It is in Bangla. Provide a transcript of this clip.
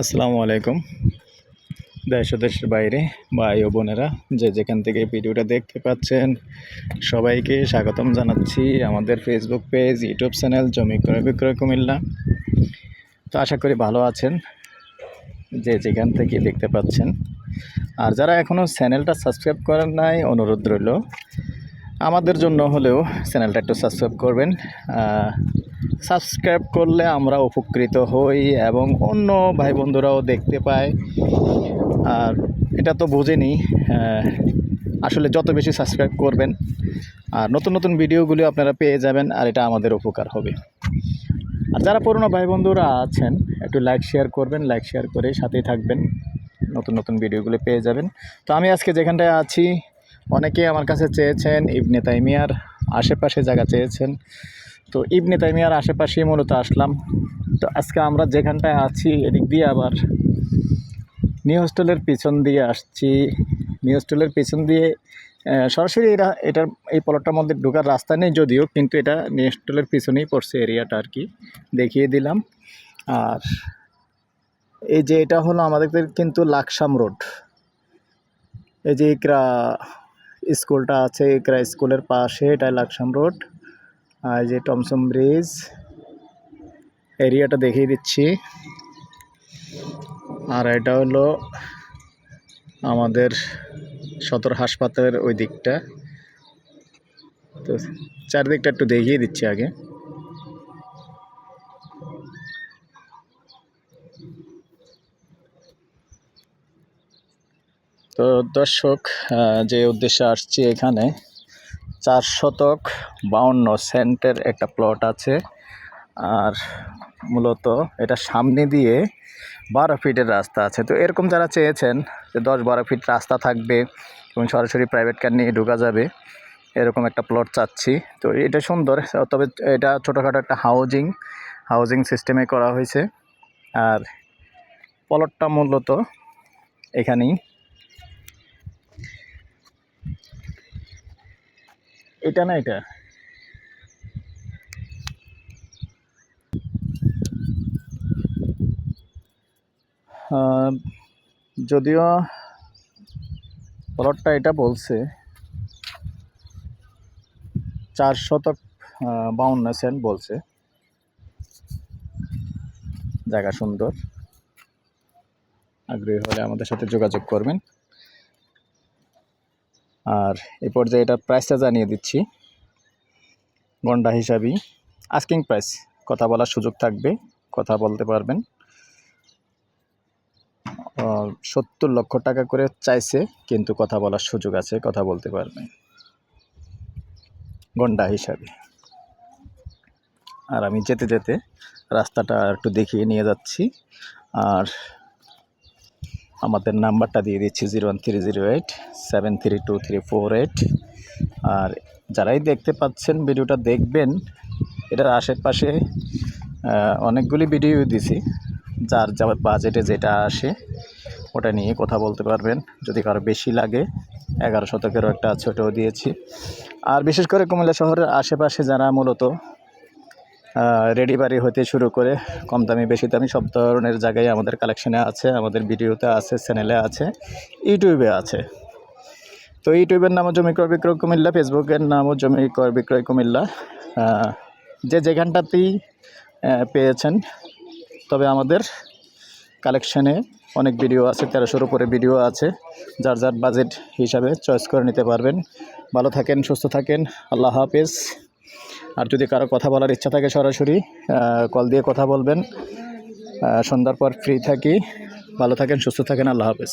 আসসালামু আলাইকুম। দেশ দেশের বাইরে ভাই ও বোনেরা, যে যেখান থেকে ভিডিওটা দেখতে পাচ্ছেন, সবাইকে স্বাগতম জানাচ্ছি আমাদের ফেসবুক পেজ ইউটিউব চ্যানেল জমি ক্রয়, বিক্রয়, কুমিল্লা। তো আশা করি ভালো আছেন, যে যেখান থেকে দেখতে পাচ্ছেন। আর যারা এখনও চ্যানেলটা সাবস্ক্রাইব করেন নাই, অনুরোধ রইল, আমাদের জন্য হলেও চ্যানেলটা একটু সাবস্ক্রাইব করবেন। সাবস্ক্রাইব করলে আমরা উপকৃত হই এবং অন্য ভাই বন্ধুরাও দেখতে পায়। আর এটা তো বোঝেনি আসলে যত বেশি সাবস্ক্রাইব করবেন, আর নতুন নতুন ভিডিওগুলি আপনারা পেয়ে যাবেন, আর এটা আমাদের উপকার হবে। আর যারা পুরনো ভাই বন্ধুরা আছেন, একটু লাইক শেয়ার করবেন লাইক শেয়ার করে সাথেই থাকবেন, নতুন নতুন ভিডিওগুলো পেয়ে যাবেন। তো আমি আজকে যেখানটায় আছি অনেকে আমার কাছে চেয়েছেন, ইবনে তাইমিয়ার আশেপাশে জায়গা চেয়েছেন। তো ইবনে তাইমিয়ার আশেপাশেই মূলত আসলাম। তো আজকে আমরা যেখানটায় আছি, এদিক দিয়ে আবার নিউ হোস্টেলের পিছন দিয়ে আসছি। নিউ হোস্টেলের পিছন দিয়ে সরাসরি এরা এটার, এই পলটটার মধ্যে ঢোকার রাস্তা নেই যদিও, কিন্তু এটা নিউ হোস্টেলের পিছনেই পড়ছে এরিয়াটা আর কি। দেখিয়ে দিলাম। আর এই যে এটা হলো আমাদের কিন্তু লাকসাম রোড। এই যে ইকরা স্কুলটা আছে, ইকরা স্কুলের পাশে এটা লাকসাম রোড। আর যে টমসম ব্রিজ এরিয়াটা দেখিয়ে দিচ্ছি। আর এটা হলো আমাদের সদর হাসপাতালের ওই দিকটা। তো চারদিকটা একটু দেখিয়ে দিচ্ছি আগে। তো দর্শক যে উদ্দেশ্যে আসছি এখানে চার শতক বাউন্ন সেন্টের একটা প্লট আছে। আর মূলত এটা সামনে দিয়ে বারো ফিটের রাস্তা আছে। তো এরকম যারা চেয়েছেন যে দশ বারো ফিট রাস্তা থাকবে এবং সরাসরি প্রাইভেট কার নিয়ে ঢোকা যাবে, এরকম একটা প্লট চাচ্ছি। তো এটা সুন্দর, তবে এটা ছোটোখাটো একটা হাউজিং হাউজিং সিস্টেমে করা হয়েছে। আর প্লটটা মূলত এখানেই। এটা না এটা? যদিও প্লটটা এটা বলছে, চার শতক বাউন্ন সেন্ট বলছে। জায়গা সুন্দর। আগ্রহী হলে আমাদের সাথে যোগাযোগ করবেন। আর এই পর্যায়ে এটার প্রাইসটা জানিয়ে দিচ্ছি। গন্ডা হিসাবেই আস্কিং প্রাইস কথা বলার সুযোগ থাকবে, কথা বলতে পারবেন। সত্তর লক্ষ টাকা করে চাইছে, কিন্তু কথা বলার সুযোগ আছে, কথা বলতে পারবেন। গন্ডা হিসাবে। আর আমি যেতে যেতে রাস্তাটা একটু দেখিয়ে নিয়ে যাচ্ছি। আর আমাদের নাম্বারটা দিয়ে দিচ্ছি zero one three zero eight seven three two three four eight. আর যারাই দেখতে পাচ্ছেন ভিডিওটা দেখবেন, এটার আশেপাশে অনেকগুলি ভিডিও দিছি, যার যা বাজেটে যেটা আসে, ওটা নিয়ে কথা বলতে পারবেন। যদি কারও বেশি লাগে, এগারো শতকেরও একটা ছোটো দিয়েছি। আর বিশেষ করে কুমিল্লা শহরের আশেপাশে যারা মূলত রেডি বাড়ি হতে শুরু করে কম দামি বেশি দামি সব ধরনের জায়গায় আমাদের কালেকশনে আছে, আমাদের ভিডিওতে আছে চ্যানেলে আছে ইউটিউবে আছে। তো ইউটিউবের নামও জমি ক্রয় বিক্রয় কুমিল্লা ফেসবুকের নামও জমি ক্রয় বিক্রয় কুমিল্লা। যে যেখানটাতেই পেয়েছেন, তবে আমাদের কালেকশনে অনেক ভিডিও আছে, তেরোশোর উপরে ভিডিও আছে। যার যার বাজেট হিসাবে চয়েস করে নিতে পারবেন। ভালো থাকেন, সুস্থ থাকেন, আল্লাহ হাফেজ। আর যদি কারও কথা বলার ইচ্ছা থাকে সরাসরি কল দিয়ে কথা বলবেন। সন্ধ্যার পর ফ্রি থাকি। ভালো থাকেন, সুস্থ থাকেন, আল্লাহ হাফেজ।